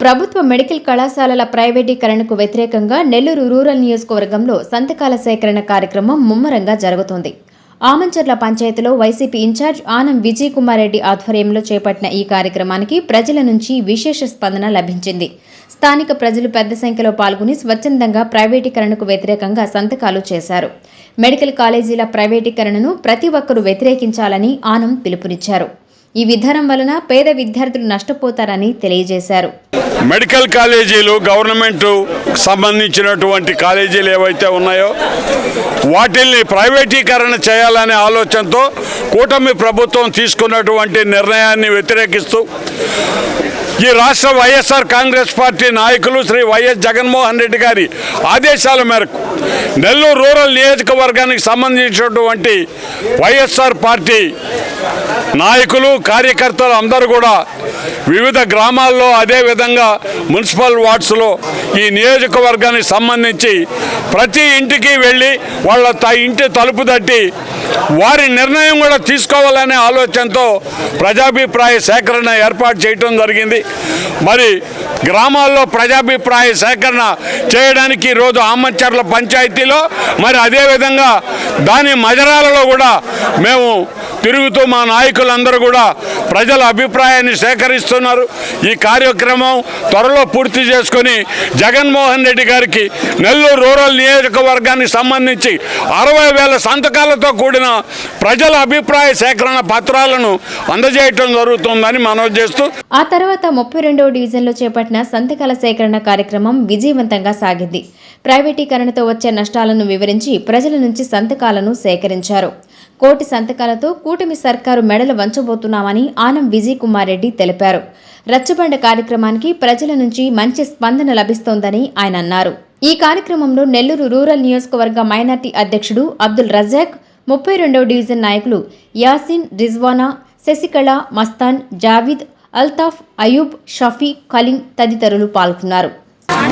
ప్రభుత్వ మెడికల్ కళాశాలల ప్రైవేటీకరణకు వ్యతిరేకంగా నెల్లూరు రూరల్ నియోజకవర్గంలో సంతకాల సేకరణ కార్యక్రమం ముమ్మరంగా జరుగుతోంది. ఆమంచర్ల పంచాయతీలో వైసీపీ ఇన్ఛార్జ్ ఆనం విజయ్ కుమార్ రెడ్డి ఆధ్వర్యంలో చేపట్టిన ఈ కార్యక్రమానికి ప్రజల నుంచి విశేష స్పందన లభించింది. స్థానిక ప్రజలు పెద్ద సంఖ్యలో పాల్గొని స్వచ్ఛందంగా ప్రైవేటీకరణకు వ్యతిరేకంగా సంతకాలు చేశారు. మెడికల్ కాలేజీల ప్రైవేటీకరణను ప్రతి ఒక్కరూ వ్యతిరేకించాలని ఆనం పిలుపునిచ్చారు. ఈ విధానం వలన పేద విద్యార్థులు నష్టపోతారని తెలియజేశారు. మెడికల్ కాలేజీలు గవర్నమెంట్ సంబంధించినటువంటి కాలేజీలు ఏవైతే ఉన్నాయో వాటిల్ని ప్రైవేటీకరణ చేయాలనే ఆలోచనతో కూటమి ప్రభుత్వం తీసుకున్నటువంటి నిర్ణయాన్ని వ్యతిరేకిస్తూ ఈ రాష్ట్ర వైఎస్ఆర్ కాంగ్రెస్ పార్టీ నాయకులు శ్రీ వైఎస్ జగన్మోహన్ రెడ్డి గారి ఆదేశాల మేరకు నెల్లూరు రూరల్ నియోజకవర్గానికి సంబంధించినటువంటి వైఎస్ఆర్ పార్టీ నాయకులు కార్యకర్తలు అందరూ కూడా వివిధ గ్రామాల్లో అదేవిధంగా మున్సిపల్ వార్డ్స్లో ఈ నియోజకవర్గానికి సంబంధించి ప్రతి ఇంటికి వెళ్ళి వాళ్ళ త ఇంటి తలుపు తట్టి వారి నిర్ణయం కూడా తీసుకోవాలనే ఆలోచనతో ప్రజాభిప్రాయ సేకరణ ఏర్పాటు చేయటం జరిగింది. మరి గ్రామాల్లో ప్రజాభిప్రాయ సేకరణ చేయడానికి ఈరోజు ఆమచర్ల పంచాయతీలో మరి అదేవిధంగా దాని మజరాలలో కూడా మేము తిరుగుతూ మా నాయకులందరూ కూడా ప్రజల అభిప్రాయాన్ని సేకరిస్తున్నారు. ఈ కార్యక్రమం త్వరలో పూర్తి చేసుకొని జగన్మోహన్ రెడ్డి గారికి నెల్లూరు రూరల్ నియోజకవర్గానికి సంబంధించి అరవై వేల సంతకాలతో కూడిన ప్రజల అభిప్రాయ సేకరణ పత్రాలను అందజేయటం జరుగుతుందని మనవి చేస్తూ ఆ తర్వాత ముప్పై రెండవ డివిజన్లో చేపట్టిన సంతకాల సేకరణ కార్యక్రమం విజయవంతంగా సాగింది. ప్రైవేటీకరణతో వచ్చే నష్టాలను వివరించి ప్రజల నుంచి సంతకాలను సేకరించారు. కోటి సంతకాలతో కూటమి సర్కారు మెడలు వంచబోతున్నామని ఆనం విజయ్ కుమార్ రెడ్డి తెలిపారు. రచ్చబండ కార్యక్రమానికి ప్రజల నుంచి మంచి స్పందన లభిస్తోందని ఆయన అన్నారు. ఈ కార్యక్రమంలో నెల్లూరు రూరల్ నియోజకవర్గ మైనార్టీ అధ్యక్షుడు అబ్దుల్ రజాక్ ముప్పై రెండవ డివిజన్ నాయకులు యాసిన్ రిజ్వానా శశికళ మస్తాన్ జావిద్ అల్తాఫ్ అయూబ్ షఫీ కలీం తదితరులు పాల్గొన్నారు.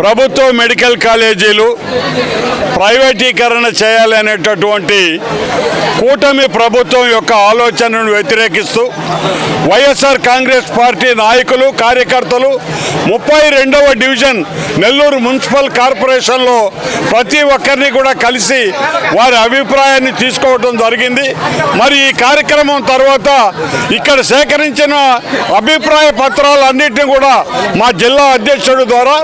ప్రభుత్వ మెడికల్ కాలేజీలు ప్రైవేటీకరణ చేయాలనేటటువంటి కూటమి ప్రభుత్వం యొక్క ఆలోచనను వ్యతిరేకిస్తూ వైఎస్ఆర్ కాంగ్రెస్ పార్టీ నాయకులు కార్యకర్తలు ముప్పై రెండవ డివిజన్ నెల్లూరు మున్సిపల్ కార్పొరేషన్లో ప్రతి ఒక్కరిని కూడా కలిసి వారి అభిప్రాయాన్ని తీసుకోవడం జరిగింది. మరి ఈ కార్యక్రమం తర్వాత ఇక్కడ సేకరించిన అభిప్రాయ పత్రాలన్నింటినీ కూడా మా జిల్లా అధ్యక్షుడు ద్వారా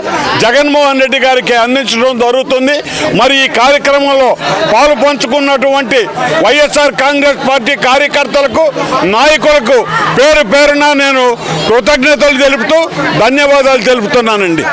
జగన్ జగన్మోహన్ రెడ్డి గారికి అందించడం జరుగుతుంది. మరి ఈ కార్యక్రమంలో పాలు పంచుకున్నటువంటి వైఎస్ఆర్ కాంగ్రెస్ పార్టీ కార్యకర్తలకు నాయకులకు పేరు పేరున నేను కృతజ్ఞతలు తెలుపుతూ ధన్యవాదాలు తెలుపుతున్నానండి.